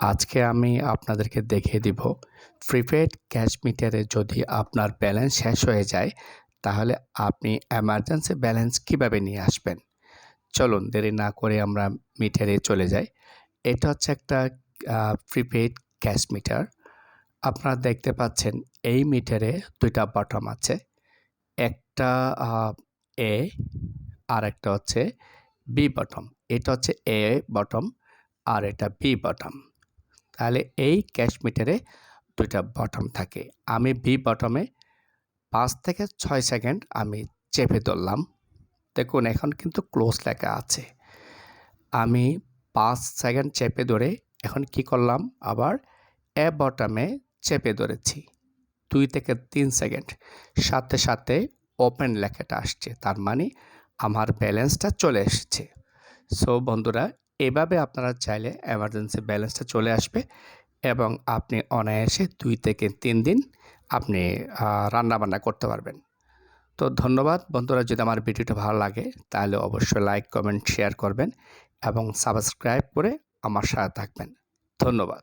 আজকে আমি আপনাদেরকে দেখিয়ে দিব। প্রিপেড ক্যাশ মিটারে যদি আপনার ব্যালেন্স শেষ হয়ে যায়, তাহলে আপনি এমার্জেন্সি ব্যালেন্স কীভাবে নিয়ে আসবেন? চলুন, দেরি না করে আমরা মিটারে চলে যাই। এটা হচ্ছে একটা প্রিপেড ক্যাশ মিটার আপনারা দেখতে পাচ্ছেন, এই মিটারে দুইটা বটম আছে। একটা এ আর একটা হচ্ছে বি বটম এটা হচ্ছে এ বটম আর এটা বি বটম তাহলে এই ক্যাশ মিটারে দুইটা বটম থাকে। আমি ভি বটমে পাঁচ থেকে ছয় সেকেন্ড আমি চেপে ধরলাম। দেখুন, এখন কিন্তু ক্লোজ লেখা আছে। আমি পাঁচ সেকেন্ড চেপে ধরে এখন কি করলাম? আবার এ বটমে চেপে ধরেছি। দুই থেকে তিন সেকেন্ড সাথে সাথে ওপেন লেখাটা আসছে। তার মানে আমার ব্যালেন্সটা চলে এসেছে। সো বন্ধুরা এভাবে আপনারা চাইলে এমার্জেন্সি ব্যালেন্সটা চলে আসবে এবং আপনি অনায়াসে দুই থেকে তিন দিন আপনি রান্নাবান্না করতে পারবেন। তো ধন্যবাদ। বন্ধুরা, যদি আমার ভিডিওটা ভালো লাগে, তাহলে অবশ্যই লাইক কমেন্ট শেয়ার করবেন এবং সাবস্ক্রাইব করে আমার সাথে থাকবেন। ধন্যবাদ।